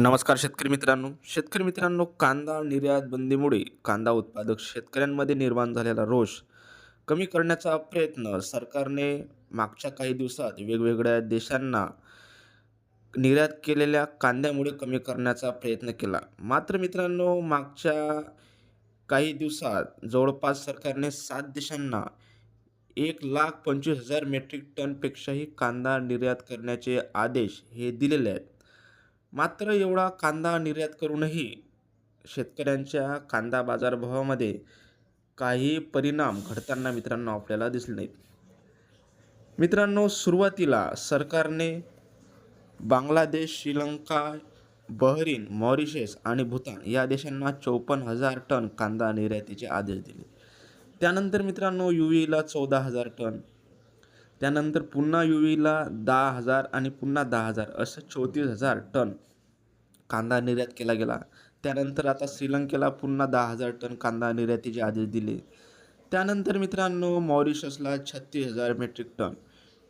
नमस्कार शेतकरी मित्रांनो. शेतकरी मित्रांनो कांदा निर्यात बंदीमुळे कांदा उत्पादक शेतकऱ्यांमध्ये निर्माण झालेला रोष कमी करण्याचा प्रयत्न सरकारने मागच्या काही दिवसात वेगवेगळ्या देशांना निर्यात केलेल्या कांद्यामुळे कमी करण्याचा प्रयत्न केला. मात्र मित्रांनो मागच्या काही दिवसात जवळपास सरकारने सात देशांना एक लाख पंचवीस हजार मेट्रिक टनपेक्षाही कांदा निर्यात करण्याचे आदेश हे दिलेले आहेत. मात्र एवढा कांदा निर्यात करूनही शेतकऱ्यांच्या कांदा बाजारभावामध्ये काही परिणाम घडताना मित्रांनो आपल्याला दिसले नाहीत. मित्रांनो सुरुवातीला सरकारने बांगलादेश श्रीलंका बहरीन मॉरिशस आणि भूतान या देशांना चौपन्न हजार टन कांदा निर्यातीचे आदेश दिले. त्यानंतर मित्रांनो यू ईला चौदा हजार टन त्यानंतर पुन्हा यू ईला दहा हजार आणि पुन्हा दहा हजार असं चौतीस हजार टन कांदा निर्यात केला गेला. त्यानंतर आता श्रीलंकेला पुन्हा दहा हजार टन कांदा निर्यातीचे आदेश दिले. त्यानंतर मित्रांनो मॉरिशसला छत्तीस हजार मेट्रिक टन.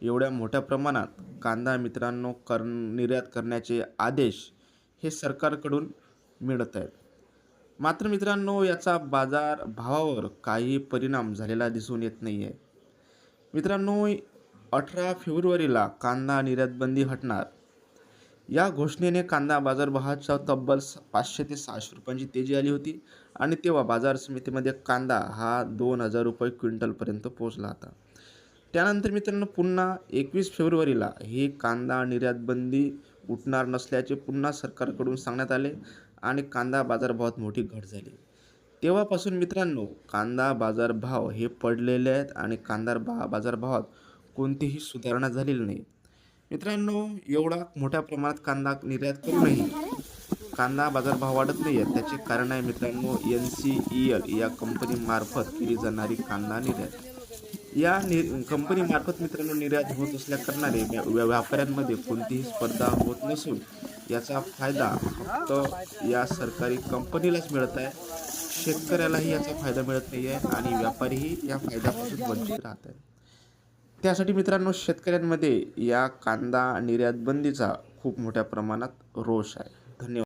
एवढ्या मोठ्या प्रमाणात कांदा मित्रांनो कर निर्यात करण्याचे आदेश हे सरकारकडून मिळत आहेत. मात्र मित्रांनो याचा बाजार भावावर काही परिणाम झालेला दिसून येत नाही आहे मित्रांनो अठरा फेब्रुवारीला कांदा निर्यातबंदी हटणार या घोषणेने कांदा बाजारभावाच्या तब्बल पाचशे ते सहाशे रुपयांची तेजी आली होती आणि तेव्हा बाजार समितीमध्ये कांदा हा दोन हजार रुपये क्विंटलपर्यंत पोहोचला होता. त्यानंतर मित्रांनो पुन्हा एकवीस फेब्रुवारीला ही कांदा निर्यातबंदी उठणार नसल्याचे पुन्हा सरकारकडून सांगण्यात आले आणि कांदा बाजारभावात मोठी घट झाली. तेव्हापासून मित्रांनो कांदा बाजारभाव हे पडलेले आहेत आणि कांदा बा बाजारभावात कोणतीही सुधारणा झालेली नाही. मित्रांनो एवढा मोठ्या प्रमाणात कांदा निर्यात करूनही कांदा बाजारभाव वाढत नाही आहे त्याचे कारण आहे मित्रांनो एन सी ई एल या कंपनीमार्फत केली जाणारी कांदा निर्यात. या नि कंपनीमार्फत मित्रांनो निर्यात होत असल्या कारणाने व्या- व्यापाऱ्यांमध्ये कोणतीही स्पर्धा होत नसून याचा फायदा फक्त या सरकारी कंपनीलाच मिळत आहे. शेतकऱ्यालाही याचा फायदा मिळत नाही आहे आणि व्यापारीही या फायद्यापासून वंचित राहत आहेत. त्यासाठी मित्रांनो शेतकऱ्यांमध्ये या कांदा निर्यात बंदीचा खूप मोठ्या प्रमाणात रोष आहे. धन्यवाद.